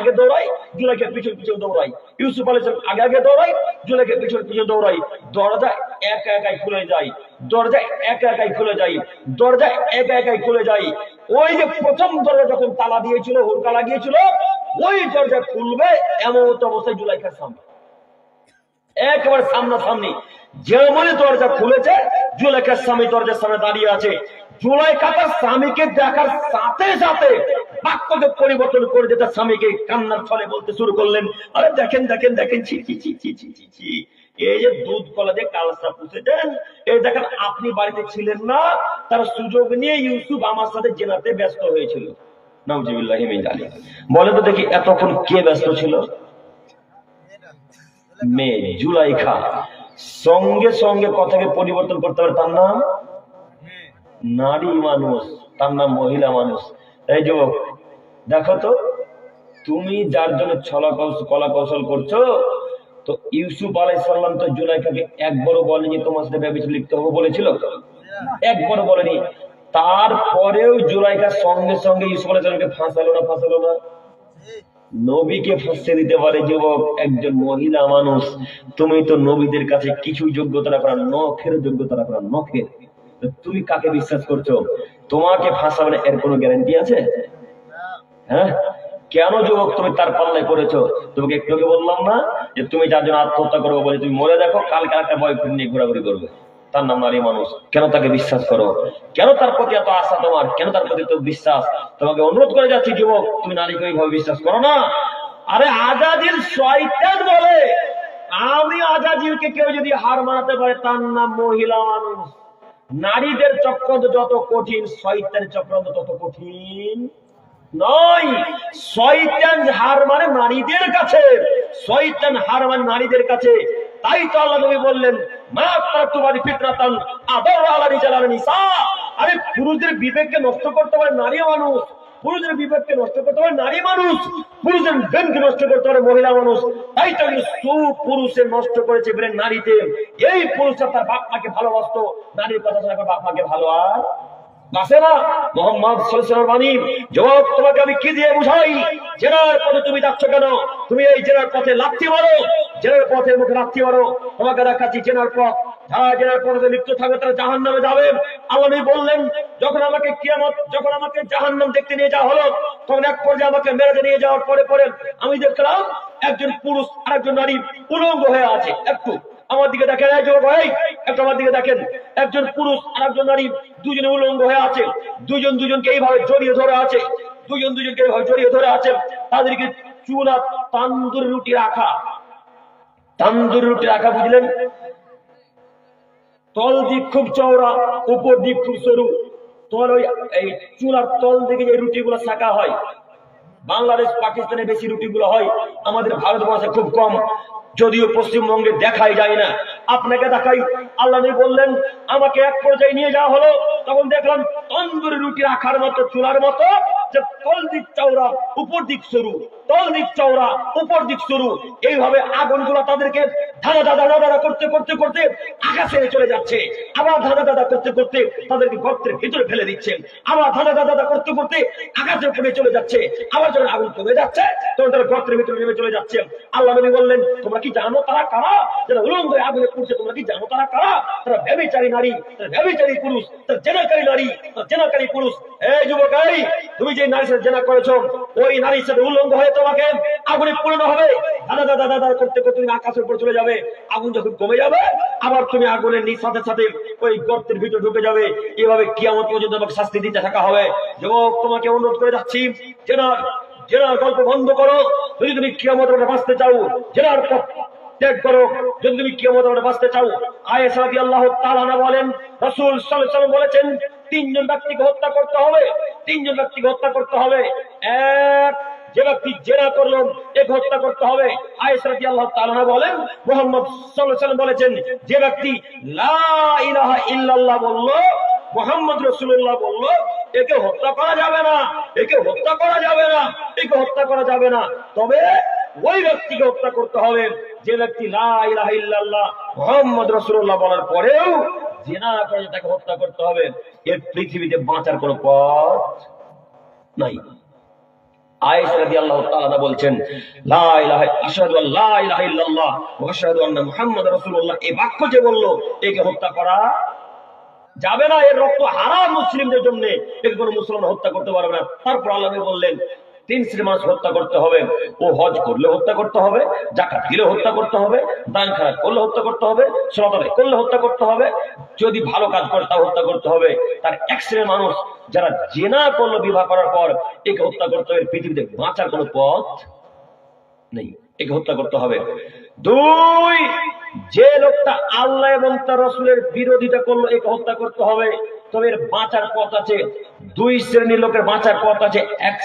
আগে দৌড়াই, জুলাইকে পিছন পিছন দৌড়াই। ইউসুফ আলাইহিস আগে আগে দৌড়াই, জুলাইকে পিছন পিছন দৌড়াই। দরজা একা একাই খুলে দরজা একা একাই খুলে দরজা একা একাই খুলে ওই যে প্রথম দরজা যখন তালা দিয়েছিল লাগিয়েছিল, ওই দরজা খুলবে এমন অবস্থায় জুলাইখার সামনে। একেবারে সামনাসামনি। যেমন দরজা খুলেছে জুলেখার স্বামী দরজার সামনে দাঁড়িয়ে আছে। জুলাইখা তার স্বামীকে দেখার সাথে সাথে বাক্যকে পরিবর্তন করে দিয়ে স্বামীকে কান্নার ছলে বলতে শুরু করলেন। আরে দেখেন দেখেন দেখেন, ছি ছি ছি ছি ছি ছি ছি। এই যে দুধ কলা দিয়ে কালসা পুষেছেন এই দেখেন আপনি বাড়িতে ছিলেন না, তার সুযোগ নিয়ে ইউসুফ আমার সাথে জেনাতে ব্যস্ত হয়েছিল। বলে তো দেখি, এতক্ষণ কে ব্যস্ত ছিল? মেয়ে, জুলাইখা। সঙ্গে সঙ্গে কথাকে পরিবর্তন করতে পারে তার নাম? নারী মানুষ, তার নাম মহিলা মানুষ। এই যুবক, দেখো তো, তুমি যার জন্য ছলা কলা কৌশল করছ, তো ইউসুফ আলাইসাল্লাম তো জুলাইখাকে একবারও বলেনি তোমার সাথে ব্যবচার লিখতে হবে বলেছিল? একবারও বলেনি। তারপরেও জুলাইখার সঙ্গে সঙ্গে ইউসুফ ফাঁসালো না ফাঁসালো না? নবীকে ফাঁসিয়ে দিতে পারে যুবক একজন মহিলা মানুষ। তুমি তো নবীদের কাছে কিছু যোগ্যতা রাখো না, নখের যোগ্যতা রাখো না, নখের। তুমি কাকে বিশ্বাস করছ? তোমাকে ফাঁসাবে না এর কোনো গ্যারান্টি আছে? হ্যাঁ? কেন যুবক তুমি তার পাল্লায় করেছ তোমাকে একটু আগে বললাম না যে তুমি যার জন্য আত্মহত্যা করব বলে তুমি মরে দেখো, কালকে একটা বয়ফ্রেন্ড নিয়ে ঘোরাঘুরি করবে। তার নাম নারী মানুষ। কেন তাকে বিশ্বাস করো? কেন তার প্রতি এত আশা তোমার? কেন তার প্রতি তো বিশ্বাস? তোমাকে অনুরোধ করে যাচ্ছি যুবক, তুমি নারীকে ওইভাবে বিশ্বাস করো না। আরে আজাদিল শয়তান বলে, আমি আজাদিলকে কেউ যদি হার মানাতে পারে, তার নাম মহিলা মানুষ। নারীদের চক্রান্ত যত কঠিন, শয়তানের চক্রান্ত তত কঠিন মানে নারীদের কাছে। শয়তান হার মানে নারীদের কাছে। তাই বললেন, মা আরে পুরুষদের বিবেককে নষ্ট করতে পারে নারী মানুষ। পুরুষদের বিবেককে নষ্ট করতে পারে নারী মানুষ পুরুষের ব্রেনকে নষ্ট করতে পারে মহিলা মানুষ। তাই তো সুপুরুষে নষ্ট করেছে ব্রেন নারীতে। এই পুরুষরা তার বাপ মাকে নারীর কথা শোনা বাপ মাকে ভালো আর আমি কি দিয়ে বুঝাই? জেনার পথে তুমি যাচ্ছ কেন? তুমি এই জেনার পথে লাথি মারো। জেনার পথের মুখে লাথি মারো। তোমাকে দেখাচ্ছি জেনার পথ। যারা জেনার পথে লিপ্ত থাকবে, তারা জাহান নামে যাবে। আল্লাহ বললেন, যখন আমাকে কিয়ামত, যখন আমাকে জাহান নাম দেখতে নিয়ে যাওয়া হলো, তখন এক পর্যায়ে আমাকে মেরে নিয়ে যাওয়ার পরে পরে আমি দেখলাম একজন পুরুষ আর একজন নারী উলঙ্গ হয়ে আছে। একটু আমার দিকে দেখেন যুবক ভাই, একটু আমার দিকে দেখেন। একজন পুরুষ আর একজন নারী দুজনে উলঙ্গ হয়ে আছে। দুজন দুজনকে এইভাবে জড়িয়ে ধরে আছে। দুজন দুজনকে এইভাবে জড়িয়ে ধরে আছে। তাদেরকে চুলা তান্দুর রুটি রাখা। তান্দুর রুটি রাখা, বুঝলেন? তল দিক খুব চওড়া, উপর দিক খুব সরু। তল ওই, এই চুলার তল দিকে যে রুটিগুলো শাখা হয়, বাংলাদেশ পাকিস্তানে বেশি রুটিগুলো হয়, আমাদের ভারতবর্ষে খুব কম। যদিও পশ্চিমবঙ্গে দেখাই যায় না। আপনাকে দেখাই, আল্লাহ বললেন, আমাকে এক পর্যায়ে নিয়ে যাওয়া হলো, তখন দেখলাম তন্দুরি রুটি রাখার মতো, চুলার মতো, যে তল দিক চওড়া, উপর দিক সরু। তল দিক চওড়া উপর দিক সরু এইভাবে আগুনগুলো তাদেরকে ধাঁধা ধাঁধা ধাঁধা করতে করতে করতে আকাশে চলে যাচ্ছে। আবার ধাঁধা ধাঁধা করতে করতে তাদেরকে গর্তের ভিতরে ফেলে দিচ্ছে। আবার ধাঁধা ধাঁধা করতে করতে আকাশের উপরে চলে যাচ্ছে। আবার যখন আগুন কমে যাচ্ছে, তখন তারা গর্তের ভিতরে নেমে চলে যাচ্ছে। আল্লাহ নবী বললেন, তোমরা কি জানো তারা কারা? যারা উলঙ্গ আগুনে পড়ছে, তোমরা কি জানো তারা কারা? তারা ব্যবিচারী নারী, তারা ব্যবিচারী পুরুষ, তারা জেনাকারী নারী, তারা জেনাকারী পুরুষ। এই যুবক, এই, তুমি যে নারীর সাথে জেনা করেছ ওই নারীর সাথে উল্লঙ্গ হয়ে তোমাকে আগুনে পূর্ণ হবে। দাদা দাদা দাদা করতে করতে তুমি আকাশের উপর চলে যাবে। আগুন যখন কমে যাবে, আবার তুমি আগুনের নিজ সাথে সাথে ওই গর্তের ভিতরে ঢুকে যাবে। এভাবে কিয়ামত পর্যন্ত তোমাকে শাস্তি দিতে থাকা হবে। যুবক, তোমাকে অনুরোধ করে যাচ্ছি, জেনার জেনার গল্প বন্ধ করো। যদি তুমি কিয়ামত বাঁচতে চাও, জেনার ত্যাগ করো। যদি তুমি কিয়ামত বাঁচতে চাও, আয়েশা রাদিয়াল্লাহু তাআলা বলেন, রাসূল বলেছেন, তিনজন ব্যক্তিকে হত্যা করতে হবে, তিনজন ব্যক্তিকে হত্যা করতে হবে। এক, যে ব্যক্তি জেরা করল, এক হত্যা করতে হবে। তাআলা বলেন, মুহাম্মদ ওয়াসাল্লাম বলেছেন, যে ব্যক্তি বলল, মোহাম্মদ রসুল্লাহ বলল, একে হত্যা করা যাবে না, একে হত্যা করা যাবে না, একে হত্যা করা যাবে না। তবে ওই ব্যক্তিকে হত্যা করতে হবে। যে ব্যক্তি রসুল্লাহ বলার পরেও জেনা করে তাকে হত্যা করতে হবে এর পৃথিবীতে বাঁচার কোনো পথ নাই। বাক্য যে বলল, একে হত্যা করা যাবে না, এর রক্ত মুসলিমদের জন্য। মুসলমান হত্যা করতে পারবে না। তারপর আল্লাহ বললেন তিন শ্রেণির মানুষ হত্যা করতে হবে, ও হজ করলে হত্যা করতে হবে, জাকাত দিলে হত্যা করতে হবে, দান খারাপ করলে হত্যা করতে হবে সমাদায় করলে হত্যা করতে হবে, যদি ভালো কাজ করে তা হত্যা করতে হবে। তার এক শ্রেণির মানুষ যারা জেনা করল, বিবাহ করার পর একে হত্যা করতে হবে, পৃথিবীতে বাঁচার কোনো পথ নেই, একে হত্যা করতে হবে। দুই, যে লোকটা আল্লাহ এবং তার রসুলের বিরোধিতা করল, একে হত্যা করতে হবে। তবে এর বাঁচার পথ আছে, দুই শ্রেণির লোকের বাঁচার পথ আছে, এক